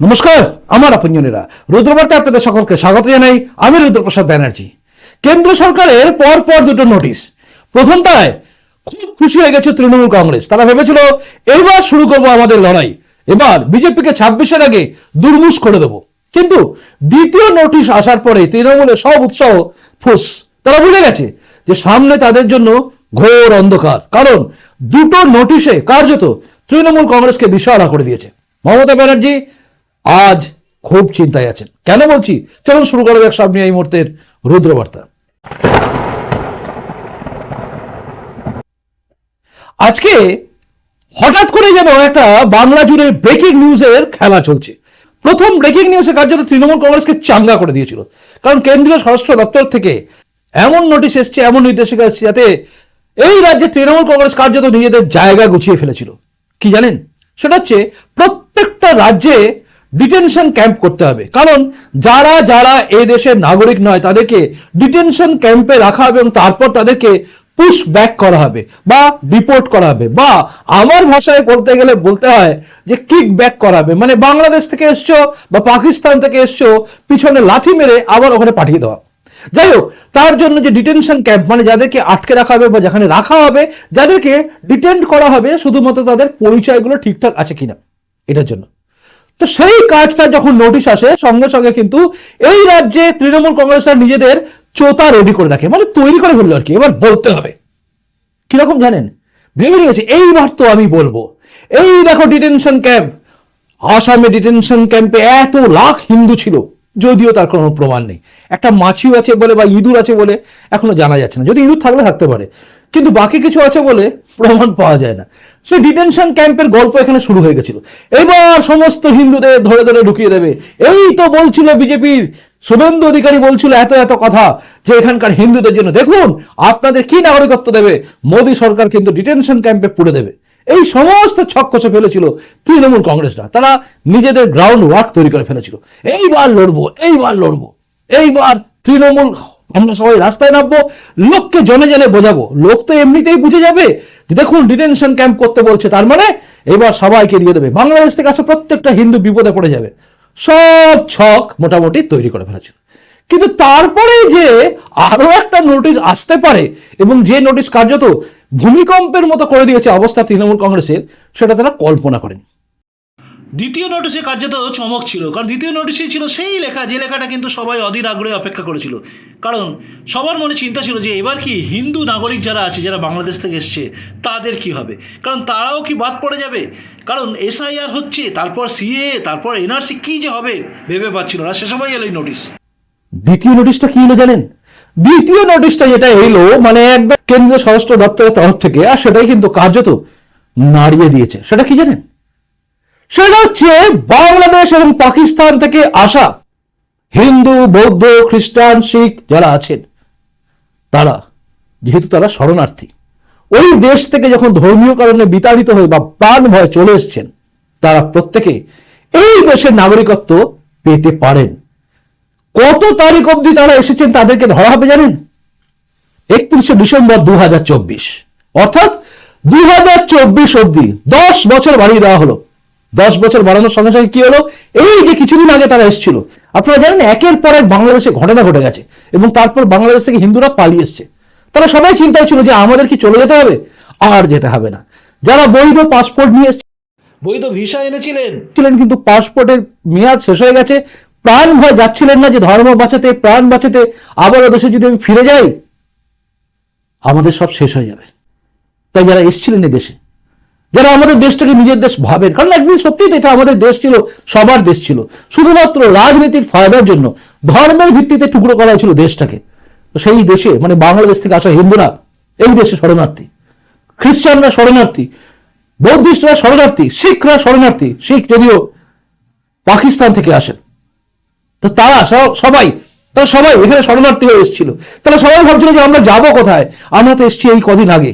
নমস্কার, আমার আপনজনেরা। রুদ্রবার্তা আপনাদের সকলকে স্বাগত জানাই আমি রুদ্রপ্রসাদ ব্যানার্জি। কেন্দ্র সরকারের পর পর দুটো নোটিশ। প্রথমটায় খুব খুশি হয়ে গেছে তৃণমূল কংগ্রেস। তারা ভেবেছিল, এইবার শুরু করব আমাদের লড়াই। এবার বিজেপিকে ছাব্বিশের আগে দুর্মুষ করে দেব। কিন্তু দ্বিতীয় নোটিশ আসার পরে তৃণমূলের সব উৎসাহ ফুস। তারা বুঝে গেছে যে সামনে তাদের জন্য ঘোর অন্ধকার। কারণ দুটো নোটিশে কার্যত তৃণমূল কংগ্রেসকে দিশাহারা করে দিয়েছে। মমতা ব্যানার্জি আজ খুব চিন্তায় আছেন। কেন বলছি? চলুন শুরু করা যাক সামনে এই মুহূর্তের রুদ্রবার্তা। আজকে হঠাৎ করে যেন একটা বাংলা জুড়ে ব্রেকিং নিউজের খেলা চলছে। প্রথম ব্রেকিং নিউজে কার্যত তৃণমূল কংগ্রেসকে চাঙ্গা করে দিয়েছিল। কারণ কেন্দ্রীয় স্বরাষ্ট্র দপ্তর থেকে এমন নোটিশ এসছে, এমন নির্দেশিকা এসছে যাতে এই রাজ্যে তৃণমূল কংগ্রেস কার্যত নিজেদের জায়গা গুছিয়ে ফেলেছিল। কি জানেন? সেটা হচ্ছে প্রত্যেকটা রাজ্যে ডিটেনশন ক্যাম্প করতে হবে। কারণ যারা যারা এই দেশের নাগরিক নয়, তাদেরকে ডিটেনশন ক্যাম্পে রাখা হবে এবং তারপর তাদেরকে পুশ ব্যাক করা হবে বা ডিপোর্ট করা হবে। বা আমার ভাষায় বলতে গেলে বলতে হয় যে কিক ব্যাক করা হবে। মানে বাংলাদেশ থেকে এসছো বা পাকিস্তান থেকে এসছো, পিছনে লাথি মেরে আবার ওখানে পাঠিয়ে দেওয়া। যাই হোক, তার জন্য যে ডিটেনশন ক্যাম্প মানে যাদেরকে আটকে রাখা হবে বা যেখানে রাখা হবে, যাদেরকে ডিটেন্ড করা হবে, শুধুমাত্র তাদের পরিচয়গুলো ঠিকঠাক আছে কিনা, এটার জন্য। তো সেই কাজটা যখন নোটিশ আসে, সঙ্গে সঙ্গে কিন্তু এই রাজ্যে তৃণমূল কংগ্রেসরা নিজেদের চোতা রেডি করে রাখে। মানে তৈরি করে ফেলল আর কি এবার বলতে হবে, কীরকম জানেন? ভেবে নিয়েছে, এইবার তো আমি বলব। এই দেখো ডিটেনশন ক্যাম্প আসামে ডিটেনশন ক্যাম্পে এত লাখ হিন্দু ছিল, যদিও তার কোনো প্রমাণ নেই। একটা মাছিও আছে বলে বা ইঁদুর আছে বলে এখনও জানা যাচ্ছে না। যদি ইঁদুর থাকলে থাকতে পারে। কিন্তু বাকি কিছু আছে বলে প্রমাণ পাওয়া যায় না। সেই ডিটেনশন ক্যাম্পের গল্প এখানে শুরু হয়ে গেছিল। এবার সমস্ত হিন্দুদের ধরে ধরে ঢুকিয়ে দেবে। এই তো বলছিল বিজেপির শুভেন্দু অধিকারী বলছিল এত এত কথা যে এখানকার হিন্দুদের জন্য। দেখুন, আপনাদের কি নাগরিকত্ব দেবে? মোদী সরকার কিন্তু ডিটেনশন ক্যাম্পে পুড়ে দেবে। এই সমস্ত ছক কষে ফেলেছিল তৃণমূল কংগ্রেসরা। তারা নিজেদের গ্রাউন্ড ওয়ার্ক তৈরি করে ফেলেছিল। এইবার লড়বো এইবার লড়বো, এইবার তৃণমূল আমরা সবাই রাস্তায় নামবো, লোককে জনে জনে বোঝাবো। লোক তো এমনিতেই বুঝে যাবে যে দেখুন ডিটেনশন ক্যাম্প করতে বলছে, তার মানে এবার সবাইকে দিয়ে দেবে। বাংলাদেশ থেকে আসা প্রত্যেকটা হিন্দু বিপদে পড়ে যাবে। সব ছক মোটামুটি তৈরি করে ফেলেছে কিন্তু তারপরে যে আরও একটা নোটিশ আসতে পারে, এবং যে নোটিশ কার্যত ভূমিকম্পের মতো করে দিয়েছে অবস্থা তৃণমূল কংগ্রেসের, সেটা তারা কল্পনা করেনি। দ্বিতীয় নোটিশে কার্যত চমক ছিল, কারণ দ্বিতীয় নোটিশে ছিল সেই লেখা, যে লেখাটা কিন্তু সবাই অধীর আগ্রহে অপেক্ষা করেছিল। কারণ সবার মনে চিন্তা ছিল যে, এবার কি হিন্দু নাগরিক যারা আছে, যারা বাংলাদেশ থেকে এসছে, তাদের কি হবে? কারণ তারাও কি বাদ পড়ে যাবে? কারণ এসআইআর হচ্ছে, তারপর সিএ তারপর এনআরসি কী যে হবে ভেবে পাচ্ছিল না। সে সময় এলো এই নোটিশ দ্বিতীয় নোটিশটা কি হলো জানেন? দ্বিতীয় নোটিশটা যেটা এলো মানে একদম কেন্দ্রীয় স্বরাষ্ট্র দপ্তরের তরফ থেকে, আর সেটাই কিন্তু কার্যত নাড়িয়ে দিয়েছে। সেটা কি জানেন? সেটা হচ্ছে বাংলাদেশ এবং পাকিস্তান থেকে আসা হিন্দু, বৌদ্ধ, খ্রিস্টান, শিখ যারা আছেন, তারা, যেহেতু তারা শরণার্থী, ওই দেশ থেকে যখন ধর্মীয় কারণে বিতাড়িত হয়ে বা প্রাণ ভয়ে চলে এসছেন, তারা প্রত্যেকে এই দেশের নাগরিকত্ব পেতে পারেন। কত তারিখ অবধি তারা এসেছেন তাদেরকে ধরা হবে জানেন? একত্রিশে ডিসেম্বর দু হাজার চব্বিশ। অর্থাৎ দু অব্দি দশ বছর বাড়িয়ে দেওয়া হলো। দশ বছর বাড়ানোর সঙ্গে সঙ্গে কি হলো? এই যে কিছুদিন আগে তারা এসেছিল আপনারা জানেন একের পর এক বাংলাদেশে ঘটনা ঘটে গেছে এবং তারপর বাংলাদেশ থেকে হিন্দুরা পালিয়ে এসছে। তারা সবাই চিন্তায় ছিল যে আমাদের কি চলে যেতে হবে? আর যেতে হবে না। যারা বৈধ পাসপোর্ট নিয়ে এসছে বৈধ ভিসা এনেছিলেন। ছিলেন কিন্তু পাসপোর্টের মেয়াদ শেষ হয়ে গেছে। প্রাণ ভয় যাচ্ছিলেন না যে ধর্ম বাঁচাতে প্রাণ বাঁচাতে আবার ও দেশে যদি আমি ফিরে যাই আমাদের সব শেষ হয়ে যাবে। তাই যারা এসছিলেন এই দেশে যারা আমাদের দেশটাকে নিজের দেশ ভাবেন, কারণ একদিন সত্যি এটা আমাদের দেশ ছিল, সবার দেশ ছিল। শুধুমাত্র রাজনীতির ফায়দার জন্য, ধর্মের ভিত্তিতে টুকরো করা হয়েছিল দেশটাকে। সেই দেশে মানে বাংলাদেশ থেকে আসা হিন্দুরা, এই দেশে শরণার্থী। খ্রিস্টানরা শরণার্থী, বৌদ্ধিস্টরা শরণার্থী, শিখরা শরণার্থী, শিখ যদিও পাকিস্তান থেকে আসেন। তো তারা সবাই তারা সবাই এখানে শরণার্থী হয়ে এসেছিল। তারা সবাই ভাবছিল যে আমরা যাব কোথায়? আমরা তো এসেছি এই কদিন আগে।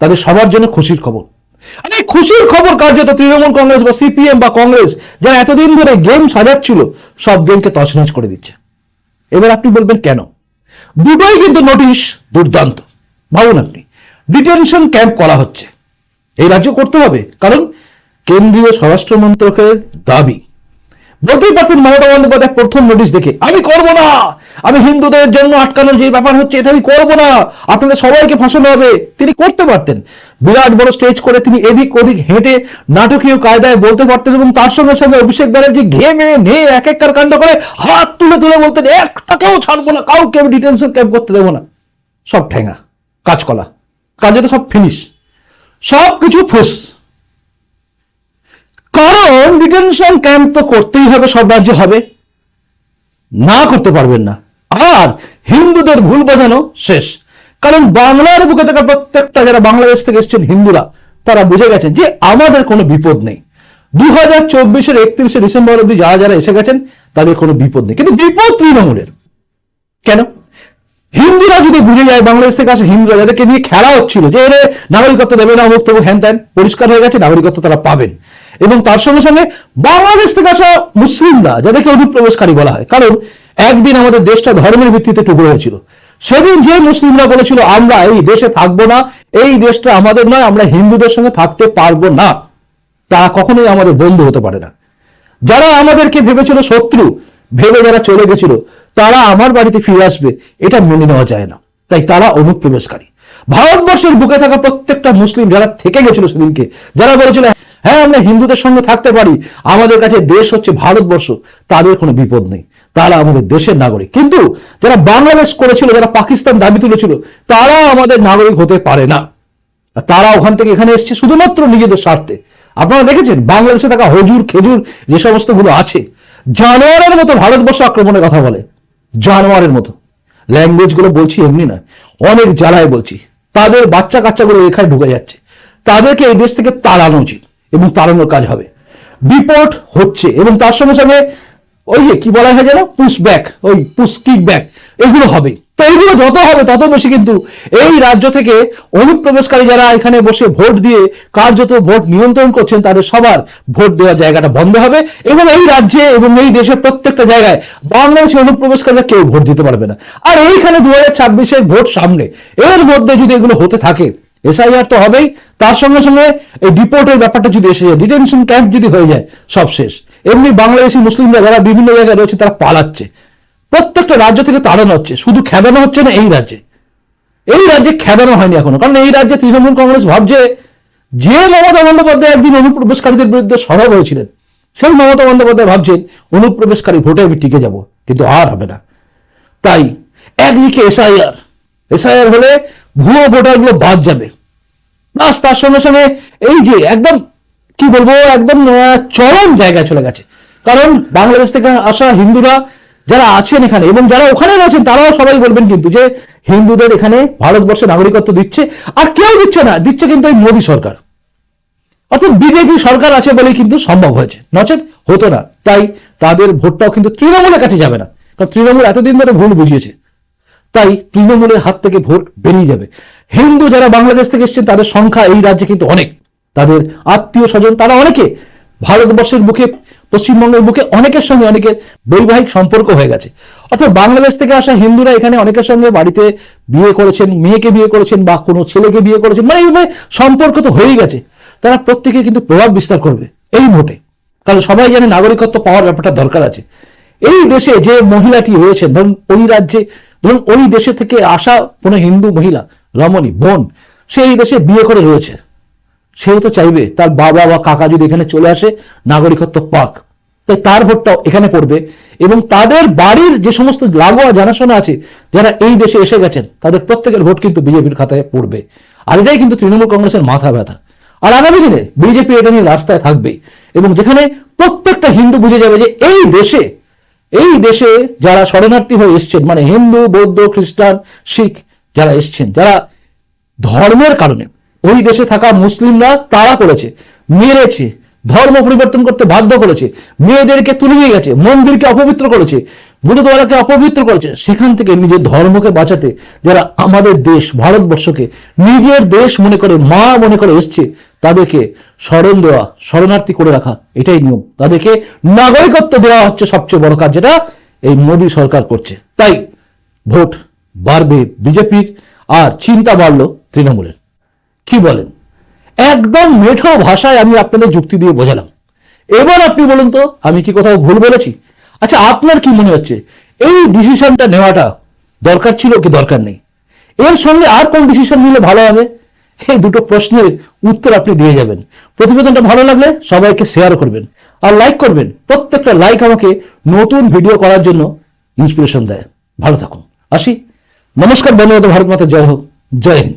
তাদের সবার জন্য খুশির খবর। খুশির খবর কার্যত তৃণমূল কংগ্রেস বা সিপিএম বা কংগ্রেস, যারা এতদিন ধরে গেম সাজাচ্ছিল, সব গেমকে তছনছ করে দিচ্ছে। এবার আপনি বলবেন কেন? দুটোই কিন্তু নোটিশ দুর্দান্ত। ভাবুন আপনি, ডিটেনশন ক্যাম্প করা হচ্ছে। এই রাজ্য করতে হবে, কারণ কেন্দ্রীয় স্বরাষ্ট্র মন্ত্রকের দাবি বলতেই পারতেন মমতা বন্দ্যোপাধ্যায় প্রথম নোটিশ দেখে, আমি করব না। আমি হিন্দুদের জন্য আটকানোর যে ব্যাপার হচ্ছে, এটা আমি করব না। আপনাদের সবাইকে ফাঁসানো হবে। তিনি করতে পারতেন। বিরাট বড় স্টেজ করে তিনি এদিক ওদিক হেঁটে নাটকীয় কায়দায় বলতে পারতেন এবং তার সঙ্গে সঙ্গে অভিষেক ব্যানার্জি ঘেমে নে এক একটার কাণ্ড করে হাত তুলে তুলে বলতেন, একটাকেও ছাড়বো না। কাউকে আমি ডিটেনশন ক্যাম্প করতে দেবো না। সব ঠেঙা কাজকলা কাজে তো সব ফিনিশ সব কিছু ফুস কারণ ডিটেনশন ক্যাম্প তো করতেই হবে, সব রাজ্যে হবে। না করতে পারবেন না। আর হিন্দুদের ভুল বোঝানো শেষ। কারণ বাংলার বুকে থাকা প্রত্যেকটা যারা বাংলাদেশ থেকে এসেছেন হিন্দুরা, তারা বুঝে গেছেন যে আমাদের কোনো বিপদ নেই। দু হাজার চব্বিশের একত্রিশে ডিসেম্বর অব্দি যারা যারা এসে গেছেন, তাদের কোনো বিপদ নেই। কিন্তু বিপদ তৃণমূলের। কেন? হিন্দুরা যদি বুঝে যায়, বাংলাদেশ থেকে আসে হিন্দুরা যাদেরকে নিয়ে খেলা হচ্ছিল, যে এর নাগরিকত্ব দেবে না, অমুক তবু হ্যান ত্যান, পরিষ্কার হয়ে গেছে, নাগরিকত্ব তারা পাবেন। এবং তার সঙ্গে সঙ্গে বাংলাদেশ থেকে আসা মুসলিমরা, যাদেরকে অনুপ্রবেশকারী বলা হয়। কারণ একদিন আমাদের দেশটা ধর্মের ভিত্তিতে টুকরো হয়েছিল। সেদিন যে মুসলিমরা বলেছিল, আমরা এই দেশে থাকব না, এই দেশটা আমাদের নয়, আমরা হিন্দুদের সঙ্গে থাকতে পারব না। তারা কখনোই আমাদের বন্ধু হতে পারে না। যারা আমাদেরকে ভেবেছিল শত্রু, ভেবে যারা চলে গেছিল, তারা আমার বাড়িতে ফিরে আসবে, এটা মেনে নেওয়া যায় না। তাই তারা অনুপ্রবেশকারী। ভারতবর্ষের বুকে থাকা প্রত্যেকটা মুসলিম যারা থেকে গেছিল সেদিনকে, যারা বলেছিল হ্যাঁ আমরা হিন্দুদের সঙ্গে থাকতে পারি। আমাদের কাছে দেশ হচ্ছে ভারতবর্ষ, তাদের কোনো বিপদ নেই। তারা আমাদের দেশের নাগরিক। কিন্তু যারা বাংলাদেশ করেছিল, যারা পাকিস্তান দাবি তুলেছিল, তারা আমাদের নাগরিক হতে পারে না। তারা ওখান থেকে এখানে এসছে শুধুমাত্র নিজেদের স্বার্থে। আপনারা দেখেছেন, বাংলাদেশে থাকা হজুর, খেজুর, যে সমস্তগুলো আছে, জানোয়ারের মতো ভারতবর্ষ আক্রমণের কথা বলে। জানোয়ারের মতো। ল্যাঙ্গুয়েজগুলো বলছি এমনি না অনেক জ্বালায় বলছি। তাদের বাচ্চা কাচ্চাগুলো এখানে ঢুকে যাচ্ছে। তাদেরকে এই দেশ থেকে তাড়ানো উচিত। এবং তাড়ানোর কাজ হবে। বিপদ হচ্ছে এবং তার সঙ্গে সঙ্গে ওই যে কি বলা হয় যেন? পুশ ব্যাক ওই পুশ কিক ব্যাক এগুলো হবে। তো এইগুলো যত হবে তত বেশি কিন্তু এই রাজ্য থেকে অনুপ্রবেশকারী যারা এখানে বসে ভোট দিয়ে কার্যত ভোট নিয়ন্ত্রণ করছেন, তাদের সবার ভোট দেওয়ার জায়গাটা বন্ধ হবে এবং এই রাজ্যে এবং এই দেশের প্রত্যেকটা জায়গায় বাংলাদেশি অনুপ্রবেশকারীরা কেউ ভোট দিতে পারবে না। আর এইখানে দু হাজার ভোট সামনে, এর মধ্যে যদি এগুলো হতে থাকে এসআইআর তো হবেই। তার সঙ্গে সঙ্গে এই ডিপোর্টের ব্যাপারটা যদি এসে যায় ডিটেনশন ক্যাম্প যদি হয়ে যায়, সব শেষ। এমনি বাংলাদেশি মুসলিমরা যারা বিভিন্ন জায়গায় রয়েছে, তারা পালাচ্ছে। প্রত্যেকটা রাজ্য থেকে তাড়ানো হচ্ছে শুধু খেদানো হচ্ছে না, এই রাজ্যে। এই রাজ্যে খেদানো হয়নি এখনও। কারণ এই রাজ্যে তৃণমূল কংগ্রেস ভাবছে, যে মমতা বন্দ্যোপাধ্যায় একদিন অনুপ্রবেশকারীদের বিরুদ্ধে সরব হয়েছিলেন, সেই মমতা বন্দ্যোপাধ্যায় ভাবছেন, অনুপ্রবেশকারী ভোটে আমি টিকে যাব। কিন্তু আর হবে না। তাই একদিকে এসআইআর এসআইআর হলে ভুয়ো ভোটারগুলো বাদ যাবে। প্লাস তার সঙ্গে সঙ্গে এই যে একদম, কি বলব, একদম চরম জায়গায় চলে গেছে। কারণ বাংলাদেশ থেকে আসা হিন্দুরা যারা আছেন এখানে এবং যারা ওখানে রয়েছেন তারাও সবাই বলবেন কিন্তু যে হিন্দুদের এখানে ভারতবর্ষে নাগরিকত্ব দিচ্ছে, আর কেউ দিচ্ছে না, দিচ্ছে কিন্তু এই মোদী সরকার। অর্থাৎ বিজেপি সরকার আছে বলেই কিন্তু সম্ভব হয়েছে। নচেত হতো না। তাই তাদের ভোটটাও কিন্তু তৃণমূলের কাছে যাবে না। কারণ তৃণমূল এতদিন ধরে ভুল বুঝিয়েছে। তাই তৃণমূলের হাত থেকে ভোট বেরিয়ে যাবে। হিন্দু যারা বাংলাদেশ থেকে এসেছেন, তাদের সংখ্যা এই রাজ্যে কিন্তু অনেক। তাদের আত্মীয় স্বজন তারা অনেকে ভারতবর্ষের বুকে, পশ্চিমবঙ্গের বুকে অনেকের সঙ্গে অনেকের বৈবাহিক সম্পর্ক হয়ে গেছে। অর্থাৎ বাংলাদেশ থেকে আসা হিন্দুরা এখানে অনেকের সঙ্গে বাড়িতে বিয়ে করেছেন, মেয়েকে বিয়ে করেছেন বা কোনো ছেলেকে বিয়ে করেছেন মানে এইভাবে সম্পর্ক তো হয়েই গেছে। তারা প্রত্যেকে কিন্তু প্রভাব বিস্তার করবে এই ভোটে। কারণ সবাই জানে নাগরিকত্ব পাওয়ার ব্যাপারটা দরকার আছে। এই দেশে যে মহিলাটি রয়েছেন ধরুন ওই রাজ্যে ধরুন ওই দেশে থেকে আসা কোনো হিন্দু মহিলা, রমণী, বোন, সে এই দেশে বিয়ে করে রয়েছে। সেও তো চাইবে তার বাবা বা কাকা যদি এখানে চলে আসে, নাগরিকত্ব পাক। তাই তার ভোটটাও এখানে পড়বে এবং তাদের বাড়ির যে সমস্ত লাগোয়া জানাশোনা আছে, যারা এই দেশে এসে গেছেন, তাদের প্রত্যেকের ভোট কিন্তু বিজেপির খাতায় পড়বে। আর এটাই কিন্তু তৃণমূল কংগ্রেসের মাথা ব্যথা। আর আগামী দিনে বিজেপি এটা নিয়ে রাস্তায় থাকবে এবং যেখানে প্রত্যেকটা হিন্দু বুঝে যাবে যে এই দেশে এই দেশে যারা শরণার্থী হয়ে এসছেন মানে হিন্দু, বৌদ্ধ, খ্রিস্টান, শিখ যারা এসছেন, যারা ধর্মের কারণে ওই দেশে থাকা মুসলিমরা তারা করেছে, মেরেছে, ধর্ম পরিবর্তন করতে বাধ্য করেছে, মেয়েদেরকে তুলে নিয়ে গেছে, মন্দিরকে অপবিত্র করেছে গুরুদ্বারাকে অপবিত্র করেছে, সেখান থেকে নিজের ধর্মকে বাঁচাতে যারা আমাদের দেশ, ভারতবর্ষকে নিজের দেশ মনে করে, মা মনে করে এসছে তাদেরকে স্মরণ দেওয়া শরণার্থী করে রাখা, এটাই নিয়ম। তাদেরকে নাগরিকত্ব দেওয়া হচ্ছে সবচেয়ে বড় কাজ, যেটা এই মোদী সরকার করছে। তাই ভোট বাড়বে বিজেপির, আর চিন্তা বাড়লো তৃণমূলের। কি বলেন? একদম মেঠো ভাষায় আমি আপনাদের যুক্তি দিয়ে বোঝালাম। এবার আপনি বলুন তো, আমি কি কোথাও ভুল বলেছি? আচ্ছা আপনার কি মনে হচ্ছে, এই ডিসিশনটা নেওয়াটা দরকার ছিল কি দরকার নেই? এর সঙ্গে আর কোন ডিসিশন নিলে ভালো হবে? এই দুটো প্রশ্নের উত্তর আপনি দিয়ে যাবেন। প্রতিবেদনটা ভালো লাগলে সবাইকে শেয়ার করবেন। আর লাইক করবেন। প্রত্যেকটা লাইক আমাকে নতুন ভিডিও করার জন্য ইন্সপিরেশন দেয়। ভালো থাকুন। আসি। নমস্কার বন্ধুবাদ ভারত মাতা জয় হোক। জয় হিন্দ।